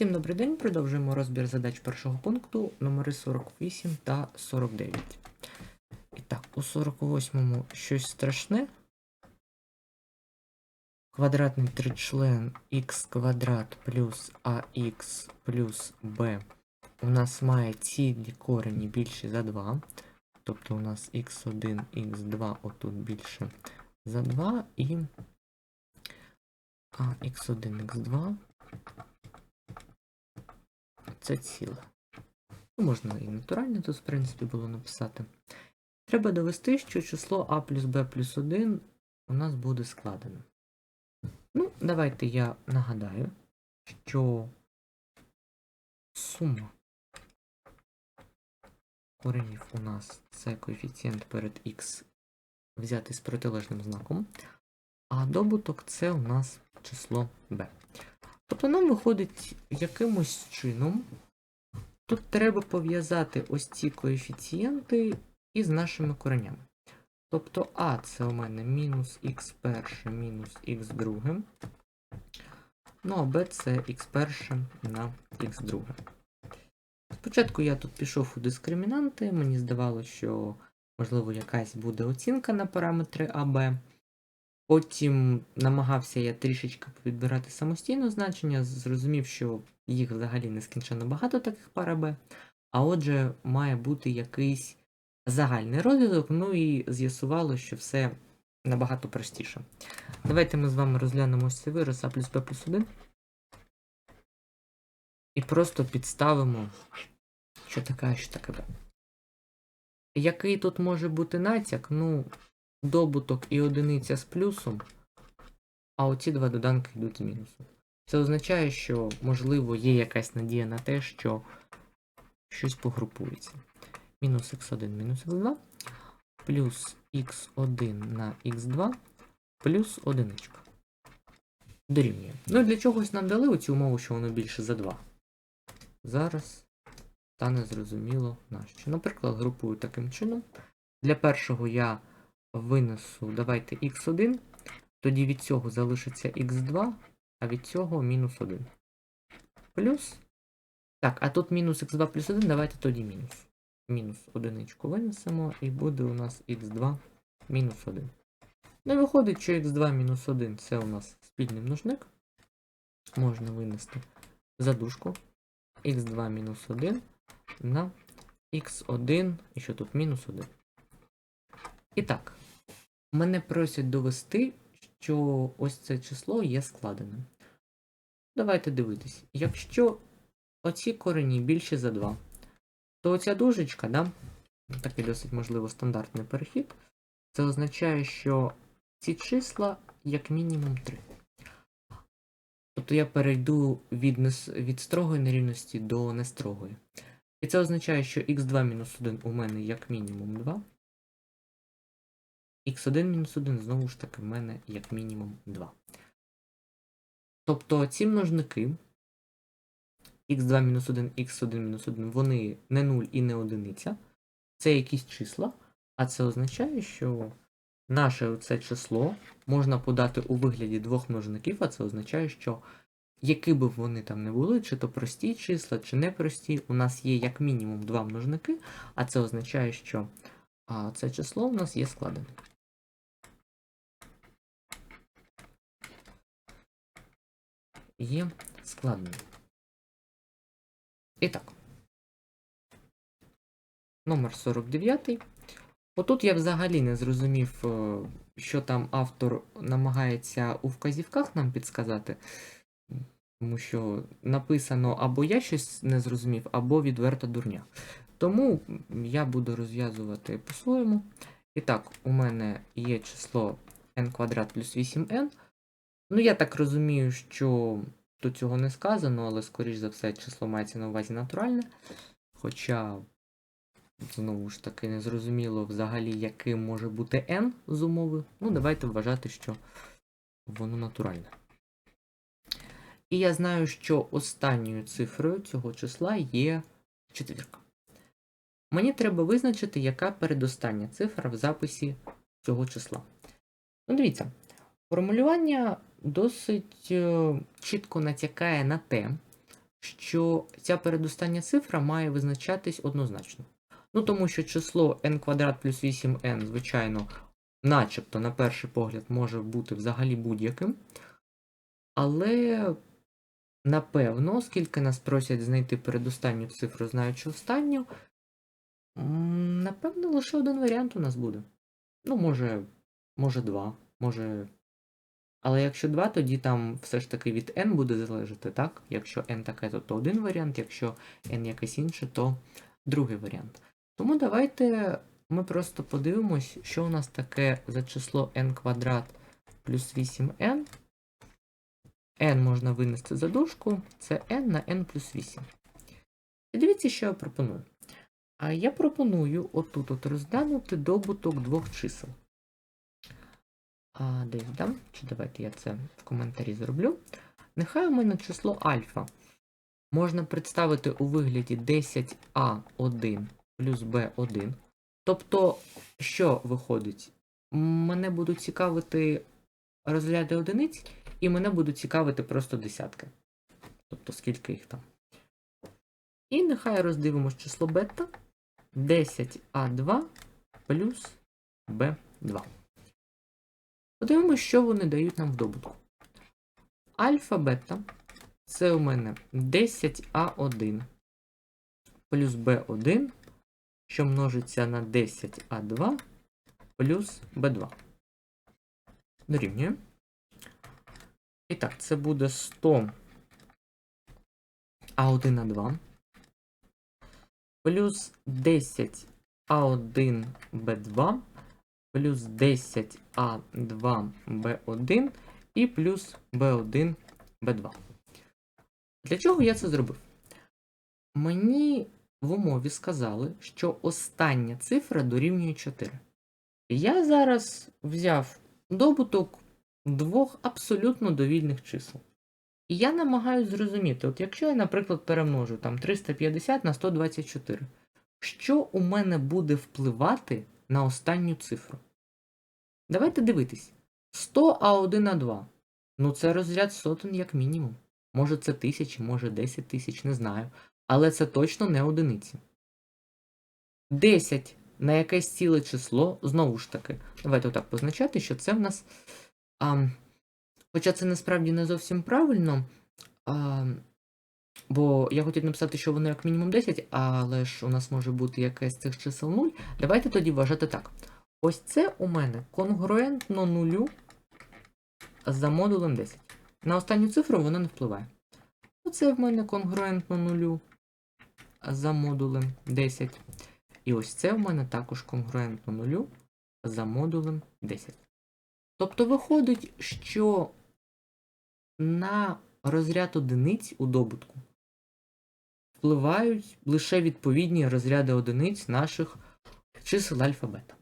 Всім добрий день. Продовжуємо розбір задач першого пункту номери 48 та 49. І так, у 48-му щось страшне. Квадратний тричлен х квадрат плюс ax плюс b у нас має цілі корені більші за 2. Тобто у нас x1, x2 отут більше за 2 і а, x1, x2 це ціле. Ну, можна і натурально тут, в принципі, було написати. Треба довести, що число а плюс b плюс 1 у нас буде складено. Ну, давайте я нагадаю, що сума коренів у нас це коефіцієнт перед х взятий з протилежним знаком, а добуток це у нас число b. Тобто нам виходить якимось чином. Тут треба пов'язати ось ці коефіцієнти із нашими коренями. Тобто А це у мене мінус х перше мінус х друге. Ну а Б це х перше на х друге. Спочатку я тут пішов у дискримінанти, мені здавалося, що, можливо, якась буде оцінка на параметри АБ. Потім намагався я трішечки підбирати самостійно значення, зрозумів, що їх взагалі нескінченно багато таких пар АБ, а отже, має бути якийсь загальний розв'язок, ну і з'ясувало, що все набагато простіше. Давайте ми з вами розглянемо ось цей вираз А плюс Б плюс 1. І просто підставимо, що таке, що таке Б. Який тут може бути натяк? Ну, добуток і одиниця з плюсом, а оці два доданки йдуть з мінусом. Це означає, що, можливо, є якась надія на те, що щось погрупується. Мінус х1 мінус х2, плюс х1 на х2, плюс одиничка. Дорівнює. Ну для чогось нам дали оцю умову, що воно більше за 2. Зараз стане зрозуміло нащо. Наприклад, групую таким чином. Для першого я винесу, давайте х1, тоді від цього залишиться х2, а від цього мінус 1. Плюс. Так, а тут мінус х2 плюс 1, давайте тоді мінус. Мінус одиничку винесемо, і буде у нас х2 мінус 1. Ну і виходить, що х2 мінус 1 це у нас спільний множник. Можна винести задушку. х2 мінус 1 на х1, і що тут мінус 1. І так, мене просять довести, що ось це число є складеним. Давайте дивитись. Якщо оці корені більше за 2, то оця дужечка, да, такий досить можливо стандартний перехід, це означає, що ці числа як мінімум 3. Тобто я перейду від, від строгої нерівності до нестрогої. І це означає, що х2-1 у мене як мінімум 2. Х1-1 знову ж таки в мене як мінімум 2. Тобто ці множники х2-1, х1-1, вони не 0 і не одиниця. Це якісь числа, а це означає, що наше це число можна подати у вигляді двох множників, а це означає, що які б вони там не були, чи то прості числа, чи непрості, у нас є як мінімум два множники, а це означає, що це число у нас є складеним. Є складним. І так. Номер 49. Отут я взагалі не зрозумів, е, що там автор намагається у вказівках нам підсказати. Тому що написано або я щось не зрозумів, або відверта дурня. Тому я буду розв'язувати по-своєму. І так, у мене є число n квадрат плюс 8n. Ну, я так розумію, що тут цього не сказано, але, скоріш за все, число мається на увазі натуральне. Хоча, знову ж таки, не зрозуміло взагалі, яким може бути n з умови. Ну, давайте вважати, що воно натуральне. І я знаю, що останньою цифрою цього числа є четвірка. Мені треба визначити, яка передостання цифра в записі цього числа. Ну, дивіться, формулювання досить е, чітко натякає на те, що ця передостання цифра має визначатись однозначно. Ну, тому що число n квадрат плюс 8n, звичайно, начебто, на перший погляд, може бути взагалі будь-яким. Але, напевно, оскільки нас просять знайти передостанню цифру, знаючи останню, напевно, лише один варіант у нас буде. Ну, може, може два, може. Але якщо два, тоді там все ж таки від n буде залежати, так? Якщо n таке, то, то один варіант, якщо n якийсь інший, то другий варіант. Тому давайте ми просто подивимось, що у нас таке за число n квадрат плюс 8n. n можна винести за дужку, це n на n плюс 8. І дивіться, що я пропоную. А я пропоную отут от розглянути добуток двох чисел. А, десь дам? Чи давайте я це в коментарі зроблю. Нехай у мене число альфа можна представити у вигляді 10а1 плюс b1. Тобто, що виходить? Мене будуть цікавити розряди одиниць, і мене будуть цікавити просто десятки. Тобто, скільки їх там. І нехай роздивимось число бета 10а2 плюс b2. Подивимось, що вони дають нам в добутку. Альфа бета це у мене 10а1 плюс b1, що множиться на 10а2 плюс b2. Дорівнює. І так, це буде 100 а1 на 2 плюс 10 а1 b2 плюс 10 а2 b1 і плюс b1 b2. Для чого я це зробив? Мені в умові сказали, що остання цифра дорівнює 4. Я зараз взяв добуток двох абсолютно довільних чисел. І я намагаюся зрозуміти, от якщо я, наприклад, перемножу там 350 на 124, що у мене буде впливати на останню цифру? Давайте дивитись. 100 А1 на 2. Ну це розряд сотень як мінімум. Може це тисячі, може 10 тисяч, не знаю. Але це точно не одиниці. 10 на якесь ціле число, знову ж таки, давайте отак позначати, що це в нас. А, Хоча це насправді не зовсім правильно. А, Бо я хотів написати, що воно як мінімум 10, але ж у нас може бути якесь з цих чисел 0. Давайте тоді вважати так. Ось це у мене конгруентно нулю за модулем 10. На останню цифру воно не впливає. Оце в мене конгруентно нулю за модулем 10. І ось це в мене також конгруентно нулю за модулем 10. Тобто виходить, що на розряд одиниць у добутку впливають лише відповідні розряди одиниць наших чисел альфа-бета.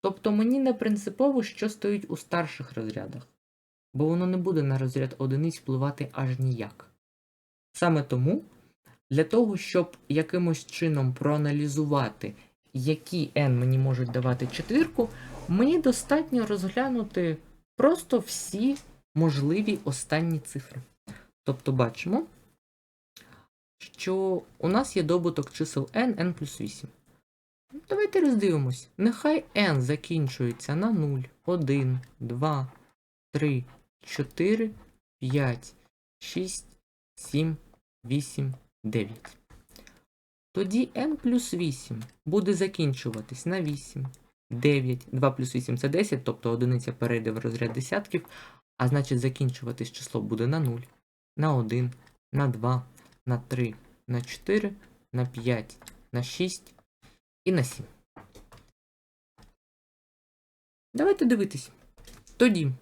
Тобто мені не принципово, що стоїть у старших розрядах, бо воно не буде на розряд одиниць впливати аж ніяк. Саме тому, для того, щоб якимось чином проаналізувати, які n мені можуть давати четвірку, мені достатньо розглянути просто всі можливі останні цифри. Тобто бачимо, що у нас є добуток чисел n, n плюс 8. Давайте роздивимось. Нехай n закінчується на 0, 1, 2, 3, 4, 5, 6, 7, 8, 9. Тоді n плюс 8 буде закінчуватись на 8, 9, 2 плюс 8 це 10, тобто одиниця перейде в розряд десятків, а значить закінчуватись число буде на 0, на 1, на 2, на 3, на 4, на 5, на 6 і на 7. Давайте дивитись. Тоді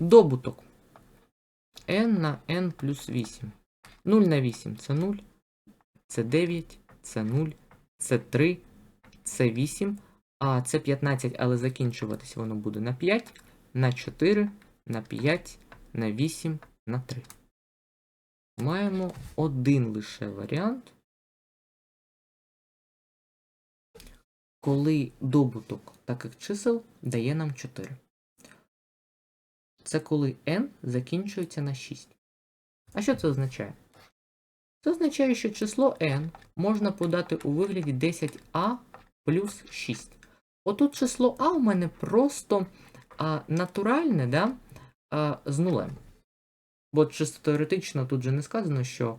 добуток n на n плюс 8. 0 на 8 це 0, це 9, це 0, це 3, це 8, а це 15, але закінчуватись воно буде на 5, на 4, на 5, на 8, на 3. Маємо один лише варіант, коли добуток таких чисел дає нам 4. Це коли n закінчується на 6. А що це означає? Це означає, що число n можна подати у вигляді 10а плюс 6. Отут число а у мене просто а, натуральне, да? а, з нулем. Бо чисто теоретично тут же не сказано, що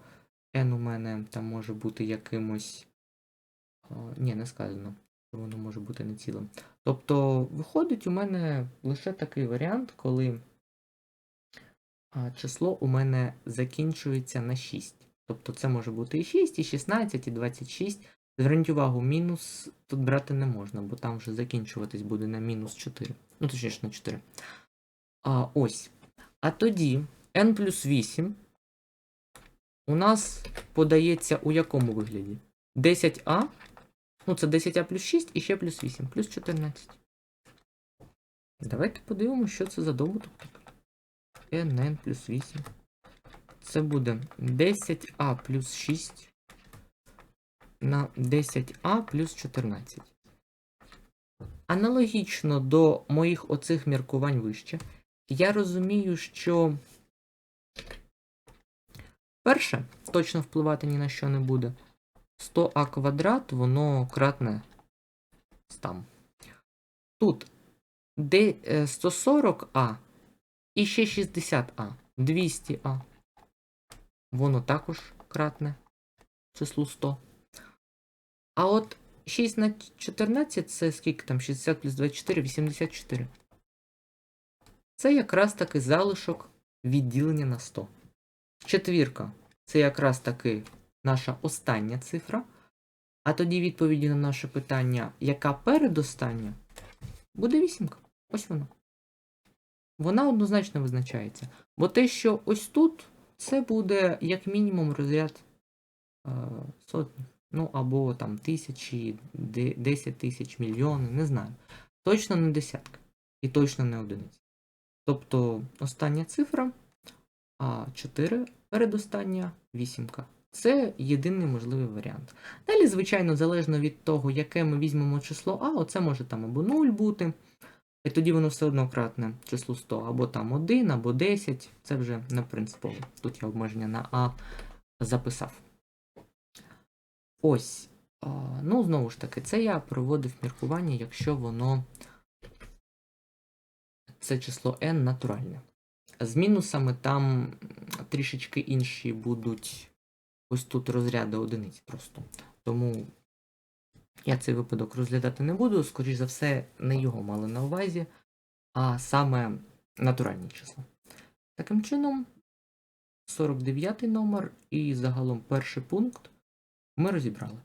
n у мене там може бути якимось. Ні, не сказано, що воно може бути не цілим. Тобто, виходить у мене лише такий варіант, коли число у мене закінчується на 6. Тобто це може бути і 6, і 16, і 26. Зверніть увагу, мінус тут брати не можна, бо там вже закінчуватись буде на мінус 4. Ну, точніше, на 4. А, ось. А тоді n плюс 8 у нас подається у якому вигляді? 10а. Ну, це 10а плюс 6 і ще плюс 8, плюс 14. Давайте подивимося, що це за добуток. nn плюс 8. Це буде 10а плюс 6 на 10а плюс 14. Аналогічно до моїх оцих міркувань вище, я розумію, що перше точно впливати ні на що не буде. 100а квадрат, воно кратне 100. Тут е, 140а і ще 60а, 200а. Воно також кратне числу 100. А от 6 на 14 це скільки там? 60 плюс 24, 84. Це якраз таки залишок відділення на 100. Четвірка це якраз таки наша остання цифра. А тоді відповіді на наше питання, яка передостання, буде вісімка. Ось вона. Вона однозначно визначається. Бо те, що ось тут, це буде як мінімум розряд е, сотні. Ну, або там тисячі, де- 10 тисяч, мільйони, не знаю. Точно не десятка. І точно не одиниця. Тобто остання цифра, а 4 передостання вісімка. Це єдиний можливий варіант. Далі, звичайно, залежно від того, яке ми візьмемо число А, оце може там або 0 бути, і тоді воно все одно кратне числу 100, або там 1, або 10. Це вже не принципово. Тут я обмеження на А записав. Ось. Ну, знову ж таки, це я проводив міркування, якщо воно це число n натуральне. З мінусами там трішечки інші будуть ось тут розряди одиниць просто. Тому я цей випадок розглядати не буду. Скоріш за все, не його мали на увазі, а саме натуральні числа. Таким чином, 49 номер і загалом перший пункт ми розібрали.